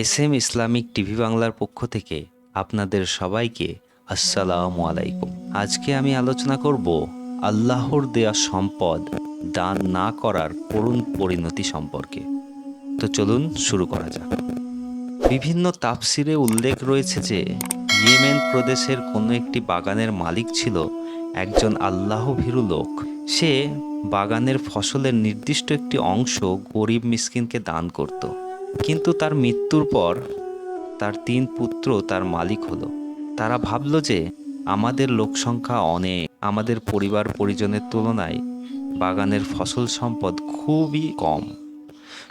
S M Islamic TV বাংলার পক্ষ থেকে আপনাদের সবাইকে আসসালামু আলাইকুম। আজকে আমি আলোচনা করব আল্লাহর দেয়া সম্পদ দান না করার করুণ পরিণতি সম্পর্কে। তো চলুন শুরু করা যাক। বিভিন্ন তাপসিরে উল্লেখ রয়েছে যে ইয়েমেন প্রদেশের কোনো একটি বাগানের মালিক ছিল একজন আল্লাহ ভীরু লোক। সে বাগানের ফসলের নির্দিষ্ট একটি অংশ গরিব মিসকিনকে দান করত। কিন্তু তার মৃত্যুর পর তার তিন পুত্র তার মালিক হলো। তারা ভাবল যে আমাদের লোকসংখ্যা অনেক, আমাদের পরিবার পরিজনের তুলনায় বাগানের ফসল সম্পদ খুবই কম।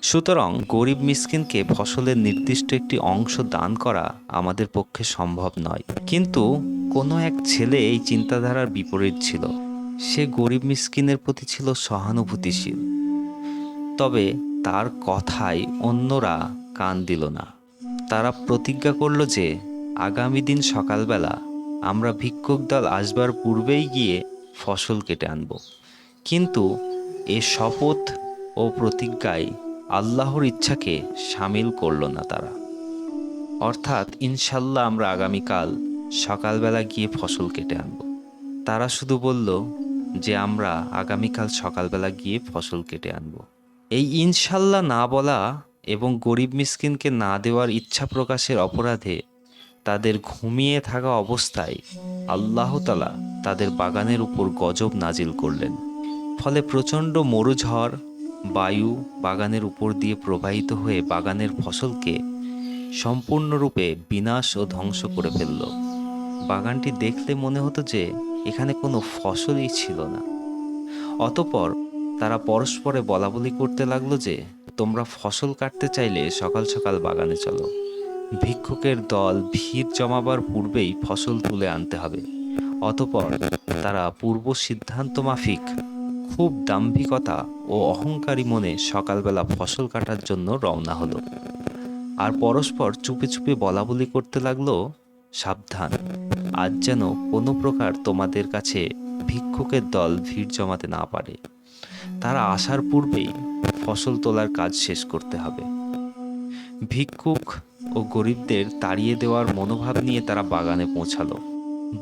সুতরাং গরিব মিসকিনকে ফসলের নির্দিষ্ট একটি অংশ দান করা আমাদের পক্ষে সম্ভব নয়। কিন্তু কোনো এক ছেলে এই চিন্তাধারার বিপরীত ছিল। সে গরিব মিসকিনের প্রতি ছিল সহানুভূতিশীল। তবে তার কথায় অন্যরা কান দিল না। তারা প্রতিজ্ঞা করল যে, আগামী দিন সকালবেলা আমরা ভিক্ষুক দল আসবার পূর্বেই গিয়ে ফসল কেটে আনব। কিন্তু এ শপথ ও প্রতিজ্ঞায় আল্লাহর ইচ্ছাকে সামিল করল না তারা। অর্থাৎ ইনশাল্লাহ আমরা আগামীকাল সকালবেলা গিয়ে ফসল কেটে আনব। তারা শুধু বলল যে, আমরা আগামীকাল সকালবেলা গিয়ে ফসল কেটে আনব। এই ইনশাল্লাহ না বলা এবং গরিব মিসকিনকে না দেওয়ার ইচ্ছা প্রকাশের অপরাধে তাদের ঘুমিয়ে থাকা অবস্থায় আল্লাহ তালা তাদের বাগানের উপর গজব নাজিল করলেন। ফলে প্রচণ্ড মরুঝড়, বায়ু বাগানের উপর দিয়ে প্রবাহিত হয়ে বাগানের ফসলকে সম্পূর্ণরূপে বিনাশ ও ধ্বংস করে ফেলল। বাগানটি দেখলে মনে হতো যে এখানে কোনো ফসলই ছিল না। অতপর তারা পরস্পরে বলা বলি করতে লাগল যে, তোমরা ফসল কাটতে চাইলে সকাল সকাল বাগানে চলো। ভিক্ষুকের দল ভিড় জমাবার পূর্বেই ফসল তুলে আনতে হবে। অতপর তারা পূর্ব সিদ্ধান্ত মাফিক, খুব দাম্ভিকতা ও অহংকারী মনে সকালবেলা ফসল কাটার জন্য রওনা হলো। আর পরস্পর চুপে চুপে বলা বলি করতে লাগল, সাবধান, আজ যেন কোনো প্রকার তোমাদের কাছে ভিক্ষুকের দল ভিড় জমাতে না পারে। তারা আসার পূর্বেই ফসল তোলার কাজ শেষ করতে হবে। ভিক্ষুক ও গরিবদের তাড়িয়ে দেওয়ার মনোভাব নিয়ে তারা বাগানে পৌঁছালো।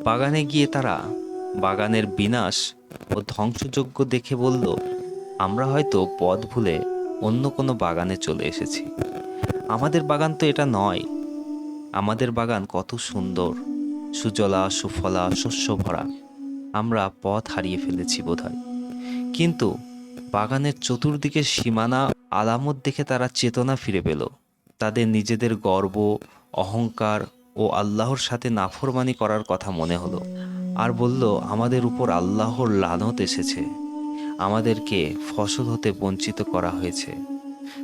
বাগানে গিয়ে তারা বাগানের বিনাশ ও ধ্বংসযোগ্য দেখে বলল, আমরা হয়তো পথ ভুলে অন্য কোনো বাগানে চলে এসেছি। আমাদের বাগান তো এটা নয়। আমাদের বাগান কত সুন্দর, সুজলা, সুফলা, শস্য ভরা। আমরা পথ হারিয়ে ফেলেছি বোধহয়। কিন্তু বাগানের চতুর্দিকে সীমানা আলামত দেখে তারা চেতনা ফিরে পেল। তাদের নিজেদের গর্ব, অহংকার ও আল্লাহর সাথে নাফরমানি করার কথা মনে হলো। আর বলল, আমাদের উপর আল্লাহর লানত এসেছে। আমাদেরকে ফসল হতে বঞ্চিত করা হয়েছে।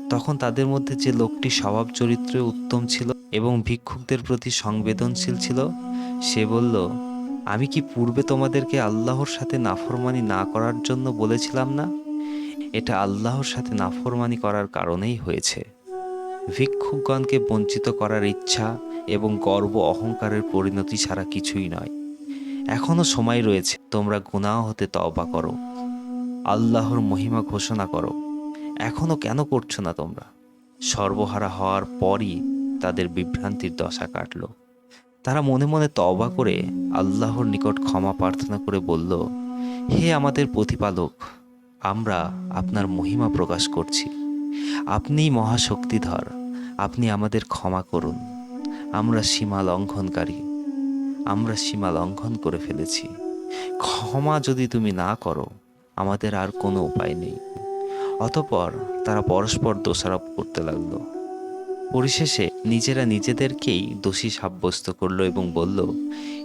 তখন তাদের মধ্যে যে লোকটি স্বভাব চরিত্রে উত্তম ছিল এবং ভিক্ষুকদের প্রতি সংবেদনশীল ছিল, সে বলল, আমি কি পূর্বে তোমাদেরকে আল্লাহর সাথে নাফরমানি না করার জন্য বলেছিলাম না? এটা আল্লাহর সাথে নাফরমানি করার কারণেই হয়েছে। ভিক্ষুকগণকে বঞ্চিত করার ইচ্ছা এবং গর্ব অহংকারের পরিণতি ছাড়া কিছুই নয়। এখনও সময় রয়েছে, তোমরা গুনাহ হতে তওবা করো। আল্লাহর মহিমা ঘোষণা করো। এখনও কেন করছ না তোমরা? সর্বহারা হওয়ার পরই তাদের বিভ্রান্তির দশা কাটল। তারা মনে মনে তওবা করে আল্লাহর নিকট ক্ষমা প্রার্থনা করে বলল, হে আমাদের প্রতিপালক আমরা আপনার মহিমা প্রকাশ করছি। আপনিই মহাশক্তিধর, আপনি আমাদের ক্ষমা করুন। আমরা সীমা লঙ্ঘনকারী, আমরা সীমা লঙ্ঘন করে ফেলেছি। ক্ষমা যদি তুমি না করো, আমাদের আর কোনো উপায় নেই। অতপর তারা পরস্পর দোষারোপ করতে লাগল। পরিশেষে নিজেরা নিজেদেরকেই দোষী সাব্যস্ত করল এবং বলল,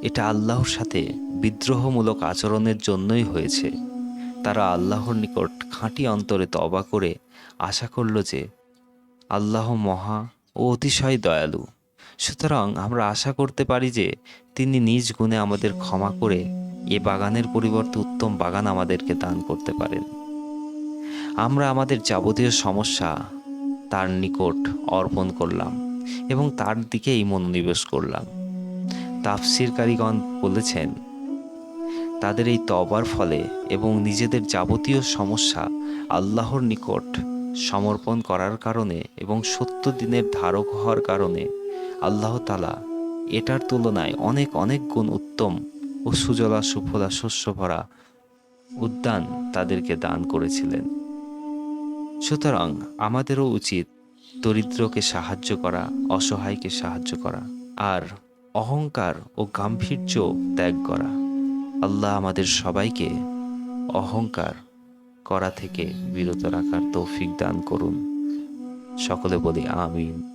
এটা আল্লাহর সাথে বিদ্রোহমূলক আচরণের জন্যই হয়েছে। তারা আল্লাহর নিকট খাঁটি অন্তরে তবা করে আশা করল যে আল্লাহ মহা ও অতিশয় দয়ালু। সুতরাং আমরা আশা করতে পারি যে তিনি নিজ গুণে আমাদের ক্ষমা করে এ বাগানের পরিবর্তে উত্তম বাগান আমাদেরকে দান করতে পারেন। আমরা আমাদের যাবতীয় সমস্যা তার নিকট অর্পণ করলাম এবং তার দিকেই মনোনিবেশ করলাম। তাফসিরকারীগণ বলেছেন তাদের এই তবার ফলে এবং নিজেদের যাবতীয় সমস্যা আল্লাহর নিকট সমর্পণ করার কারণে এবং সত্য দিনের ধারক হওয়ার কারণে আল্লাহ তালা এটার তুলনায় অনেক অনেক গুণ উত্তম ও সুজলা, সুফলা, শস্য ভরা উদ্যান তাদেরকে দান করেছিলেন। সুতরাং আমাদেরও উচিত দরিদ্রকে সাহায্য করা, অসহায়কে সাহায্য করা, আর অহংকার ও গাম্ভীর্য ত্যাগ করা। আল্লাহ আমাদের সবাইকে অহংকার করা থেকে বিরত রাখার তৌফিক দান করুন। সকলে বলি আমিন।